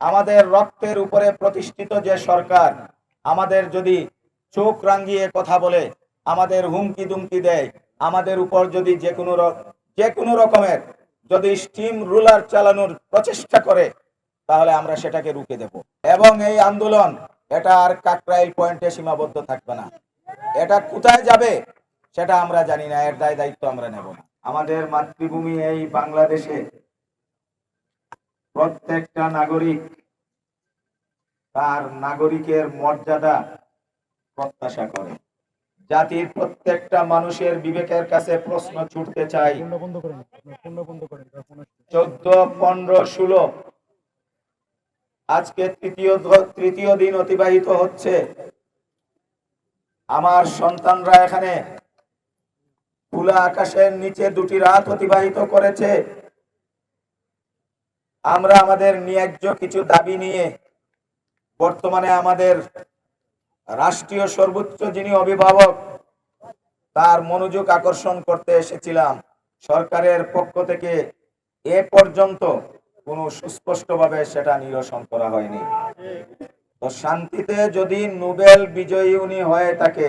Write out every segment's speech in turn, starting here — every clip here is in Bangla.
আমাদের রক্তের উপরে প্রতিষ্ঠিত যে সরকার, আমাদের যদি চোখ রাঙ্গিয়ে কথা বলে, আমাদের হুমকি দুমকি দেয়, আমাদের উপর যদি যে কোনো যে কোনো রকমের যদি স্টিম রুলার চালানোর প্রচেষ্টা করে, তাহলে আমরা সেটাকে রুখে দেব। এবং এই আন্দোলন, এটা আর কাকরাইল পয়েন্টে সীমাবদ্ধ থাকবে না। এটা কোথায় যাবে, সেটা আমরা জানি না, এর দায় দায়িত্ব আমরা নেব না। আমাদের মাতৃভূমি এই বাংলাদেশে প্রত্যেকটা নাগরিক তার নাগরিকের মর্যাদা প্রত্যাশা করে। জাতির প্রত্যেকটা মানুষের বিবেকের কাছে প্রশ্ন ছুটতে চাই। চোদ্দ, পনেরো, ষোলো। আজকে তৃতীয় তৃতীয় দিন অতিবাহিত হচ্ছে। আমার সন্তানরা এখানে খোলা আকাশের নিচে দুটি রাত অতিবাহিত করেছে। আমরা আমাদের ন্যায্য কিছু দাবি নিয়ে বর্তমানে আমাদের রাষ্ট্রীয় সর্বোচ্চ যিনি অভিভাবক, তার মনোযোগ আকর্ষণ করতে এসেছিলাম। সরকারের পক্ষ থেকে এ পর্যন্ত কোনো সুস্পষ্টভাবে সেটা নিরসন করা হয়নি। তো শান্তিতে যদি নোবেল বিজয়ী উনি হয়ে থাকে,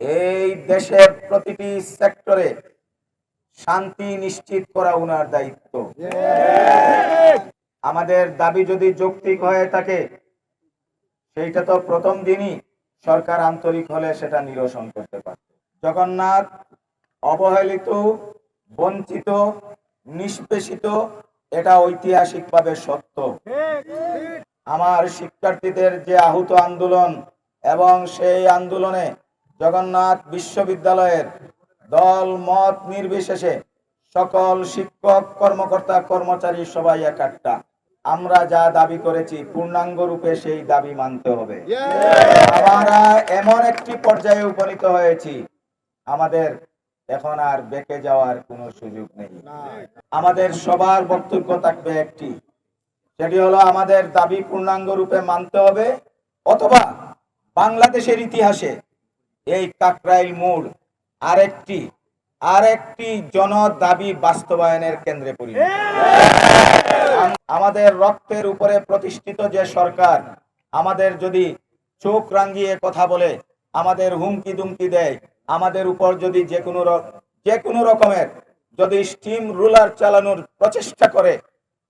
এই দেশের প্রতিটি সেক্টরে শান্তি নিশ্চিত করা উনার দায়িত্ব। আমাদের দাবি যদি যৌক্তিক হয়ে থাকে সেইটা তো প্রথম দিনই সরকার আন্তরিক হলে সেটা নিরসন করতে পারত। জগন্নাথ অবহেলিত বঞ্চিত নিষ্পেষিত এটা ঐতিহাসিকভাবে সত্য। আমার শিক্ষার্থীদের যে আহুত আন্দোলন এবং সেই আন্দোলনে জগন্নাথ বিশ্ববিদ্যালয়ের দল, মত নির্বিশেষে সকল শিক্ষক, কর্মকর্তা, কর্মচারী সবাই এক একটা আমরা যা দাবি করেছি, পূর্ণাঙ্গ রূপে সেই দাবি মানতে হবে। আমরা এমন একটি পর্যায়ে উপনীত হয়েছি, আমাদের এখন আর বেঁকে যাওয়ার কোনো সুযোগ নেই। আমাদের সবার বক্তব্য থাকবে একটি, সেটি হলো আমাদের দাবি পূর্ণাঙ্গ রূপে মানতে হবে, অথবা বাংলাদেশের ইতিহাসে এই কাকরাইল মোড় আরেকটি আরেকটি জন দাবি বাস্তবায়নের কেন্দ্রে পরিণত আমাদের রক্তের উপরে প্রতিষ্ঠিত যে সরকার, আমাদের যদি চোখ রাঙ্গিয়ে কথা বলে, আমাদের হুমকি দুমকি দেয়, আমাদের উপর যদি যে কোনো যে কোনো রকমের যদি স্টিম রুলার চালানোর প্রচেষ্টা করে,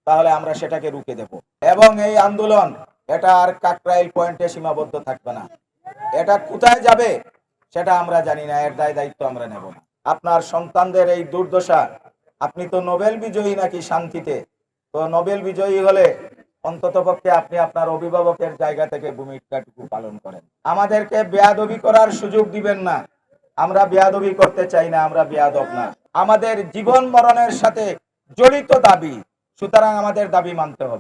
তাহলে আমরা সেটাকে রুখে দেব। এবং এই আন্দোলন, এটা আর কাকরাইল পয়েন্টে সীমাবদ্ধ থাকবে না। এটা কোথায় যাবে? সেটা আমরা জানি না, এর দায় দায়িত্ব আমরা নেব না। আপনার সন্তানদের এই দুর্দশা, আপনি তো নোবেল বিজয়ী নাকি শান্তিতে? তো নোবেল বিজয়ী হলে অন্তত পক্ষে আপনি আপনার অভিভাবকের জায়গা থেকে ভূমিকাটুকু পালন করেন। আমাদেরকে বেয়াদবি করার সুযোগ দিবেন না। আমরা বেয়াদবি করতে চাই না, আমরা বেয়াদব না। আমাদের জীবন মরণের সাথে জড়িত দাবি, সুতরাং আমাদের দাবি মানতে হবে।